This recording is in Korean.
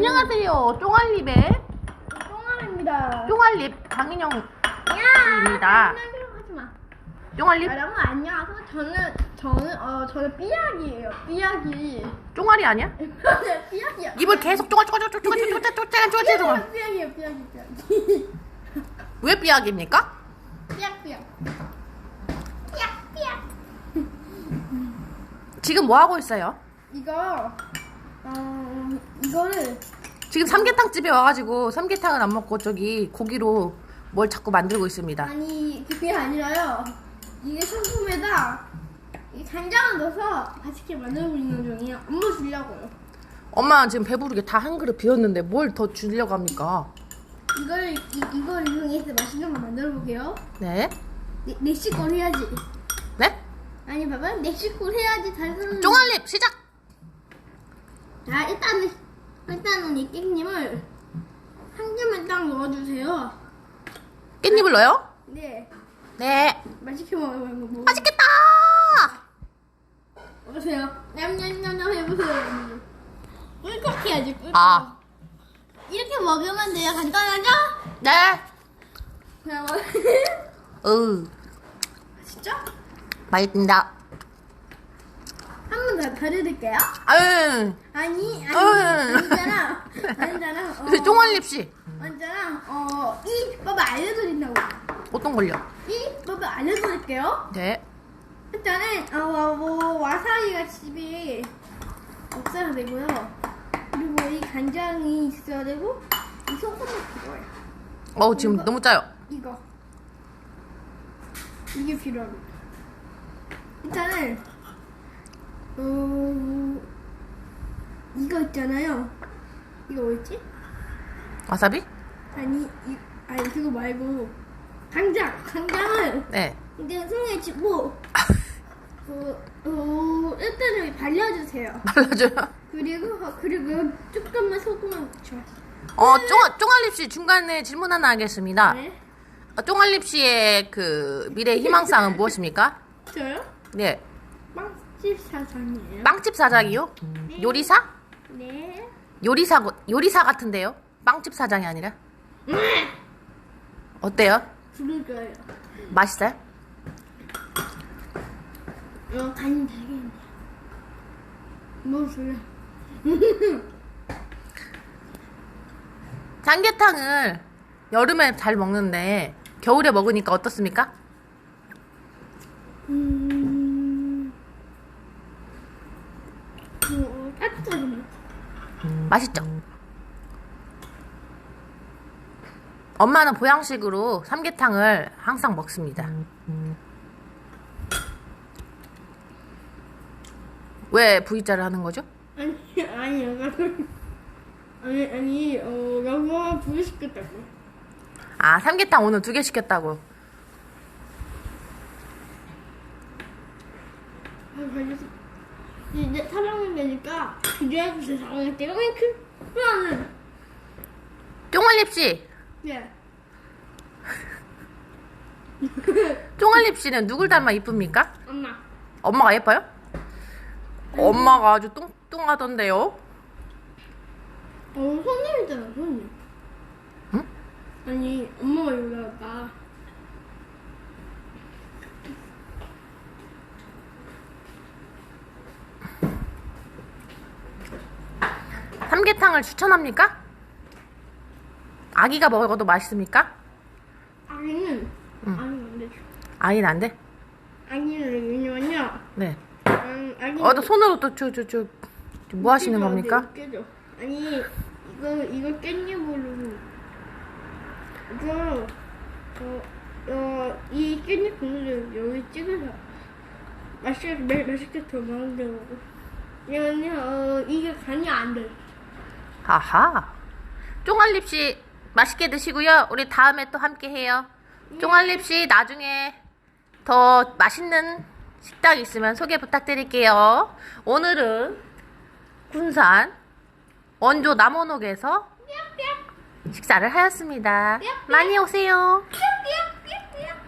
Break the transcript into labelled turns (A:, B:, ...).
A: 안녕하세요. 쫑알립의
B: 똥알입니다.
A: 쫑알립 강인영입니다. 쫑알립
B: 여러분 안녕하세요. 저는 저는 어 저는 삐약이에요. 삐약이.
A: 쫑알이 아니야?
B: 삐약이야.
A: 입을 계속 쫑알 쫑알 쫑알 쫑알 쫑알 쫑알 쫑알 쫑알
B: 삐약이에요. 삐약이 삐약이.
A: 왜 삐약입니까?
B: 삐약 삐약. 삐약 삐약.
A: 지금 뭐 하고 있어요?
B: 이거 어 이거를
A: 지금 삼계탕 집에 와가지고 삼계탕은 안 먹고 저기 고기로 뭘 자꾸 만들고 있습니다.
B: 아니 그게 아니라요. 이게 이 간장을 넣어서 맛있게 만들고 있는 중이에요. 엄마 주려고요.
A: 엄마는 지금 배부르게 다 한 그릇 비웠는데 뭘 더 주려고 합니까?
B: 이걸 이, 이걸 이용해서 맛있는 거 만들어 볼게요.
A: 네?
B: 내, 내 식걸 해야지.
A: 네?
B: 아니 봐봐 내 식걸 해야지 다른
A: 쫑알립 시작!
B: 자 일단은 일단은 이 깻잎을 한 개만 딱 넣어주세요.
A: 깻잎을 넣어요?
B: 네
A: 네.
B: 맛있게 먹어요 이거 뭐.
A: 맛있겠다!
B: 보세요. 냠냠냠냠 해보세요. 꿀꺽 해야지 꿀꺽.
A: 아.
B: 이렇게 먹으면 돼요. 간단하죠?
A: 네.
B: 그냥
A: 으,
B: 진짜? 번 더 다려드릴게요.
A: 아유,
B: 아니 아니
A: 어이.
B: 아니잖아 아니잖아. 어,
A: 그 쫑알립 씨.
B: 아니잖아. 어 이 법을 알려드린다고.
A: 어떤 걸요?
B: 이 법을 알려드릴게요.
A: 네.
B: 일단은 어, 뭐 와사비가 집에 없어야 되고요. 그리고 이 간장이 있어야 되고 이 소금이 필요해요.
A: 어, 지금 너무 짜요.
B: 이거 이게 필요합니다. 일단은 어 이거 있잖아요. 이거 뭐였지?
A: 와사비?
B: 아니 이 아니 그거 말고 간장 간장을
A: 네.
B: 이제 손에 쥐고 그, 어, 일단은 발려주세요.
A: 발라줘요.
B: 그리고 어, 그리고 조금만 소금을 붙여.
A: 어, 쫑, 쫑알립 씨 중간에 질문 하나 하겠습니다.
B: 네.
A: 어, 쫑알립 씨의 그 미래 희망사항은 무엇입니까?
B: 저요?
A: 네.
B: 빵집 사장이에요.
A: 빵집 사장이요? 요리사?
B: 네.
A: 요리사, 요리사 같은데요? 빵집 사장이 아니라? 어때요?
B: 부를 거예요.
A: 맛있어요?
B: 어, 간이 되겠네. 뭐 줄래?
A: 삼계탕을 여름에 잘 먹는데 겨울에 먹으니까 어떻습니까?
B: 음. 어, 따뜻하게.
A: 맛있죠? 엄마는 보양식으로 삼계탕을 항상 먹습니다. 왜 V자를 하는 거죠?
B: 아니, 아니요. 아니, 아니, 어, 여보 부르시겠다고.
A: 아, 삼계탕 오늘 두 개 시켰다고.
B: 아, 그래서 이제 사랑을 되니까 기대해주세요. 사랑할 때가 윙크. 그러면
A: 쫑알립 씨,
B: 예.
A: 쫑알립 씨는 누굴 닮아 이쁩니까?
B: 엄마.
A: 엄마가 예뻐요? 엄마가 아주 뚱뚱하던데요?
B: 어, 손님이잖아, 손님.
A: 응?
B: 아니, 엄마가 여기 왔다.
A: 삼계탕을 추천합니까? 아기가 먹어도 맛있습니까?
B: 아기는,
A: 응.
B: 아기는 안 되죠.
A: 아기는 안 돼?
B: 아기는 왜냐면요.
A: 네.
B: 음.
A: 어, 또 손으로 또, 저, 저뭐 하시는
B: 깨져,
A: 겁니까?
B: 네, 깨져. 아니, 이거, 이거 깻잎으로. 이거, 어, 어, 이 깻잎 국물을 여기 찍어서 맛있게, 매, 맛있게 더 만들고. 왜냐면요, 어, 이게 간이 안 돼.
A: 아하. 쫑알립 씨, 맛있게 드시고요. 우리 다음에 또 함께 해요. 쫑알립 씨, 나중에 더 맛있는 식당 있으면 소개 부탁드릴게요. 오늘은 군산 원조 남원옥에서 식사를 하였습니다. 많이 오세요.